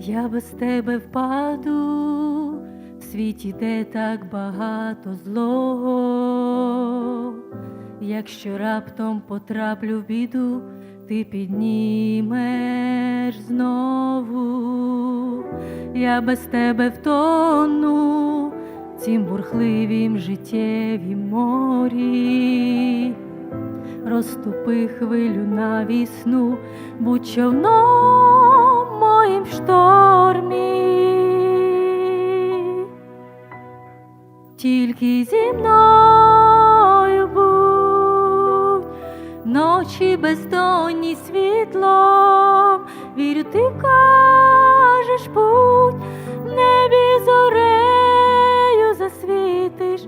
я без тебе впаду, в світі де так багато злого. Якщо раптом потраплю в біду, ти піднімеш знову, я без тебе втону цім бурхливім життєвім морі, розтопи хвилю на вісну, будь човном в штормі, тільки зі мною будь, ночі бездонні світлом, вірю, ти вкажеш путь, в небі зорею засвітиш,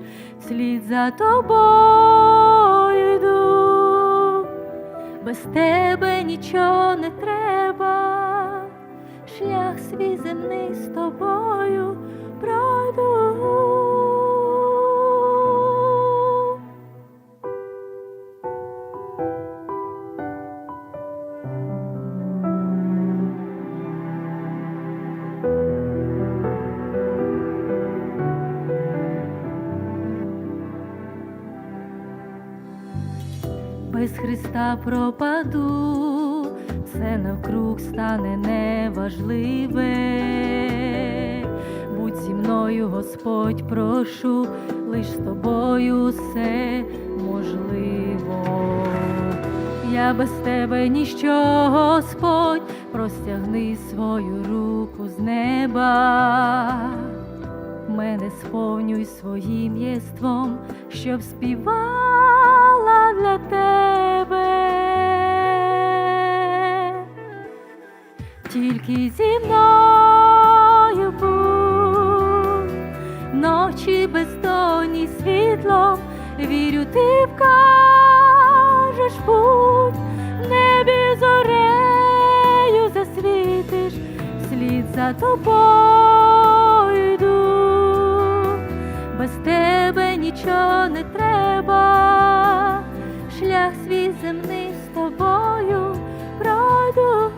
слід за тобою йду, без тебе нічого не треба, тобою пройду. без Христа пропаду, все навкруг стане неважливе. Мною, Господь, прошу, лиш з тобою все можливо. Я без тебе ніщо, Господь, простягни свою руку з неба мене сповнюй своїм єством, щоб співала для тебе. Тільки зі мною вірю, ти вкажеш путь, небі зорею засвітиш, слід за тобою йду, без тебе нічого не треба, шлях свій земний з тобою пройду.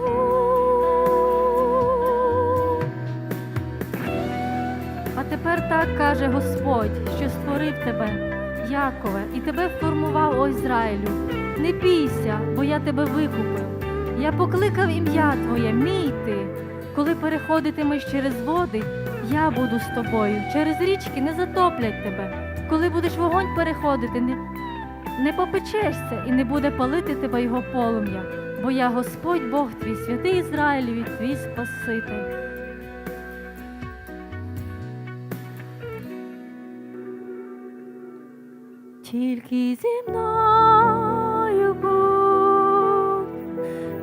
Тепер так каже Господь, що створив тебе, Якове, і тебе формував, о Ізраїлю. Не бійся, бо я тебе викупив. Я покликав ім'я Твоє, мій ти. Коли переходитимеш через води, я буду з тобою. Через річки не затоплять тебе. Коли будеш вогонь переходити, не, не попечешся і не буде палити тебе його полум'я, бо я Господь Бог твій, святий Ізраїлеві, твій Спаситель. Тільки зі мною будь,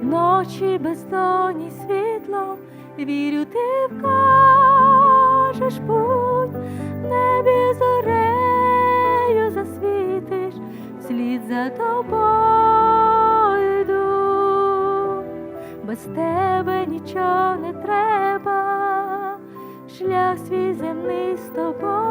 ночі бездонні світлом, вірю, ти вкажеш путь, в небі зорею засвітиш, слід за тобою йду, без тебе нічого не треба, шлях свій земний з тобою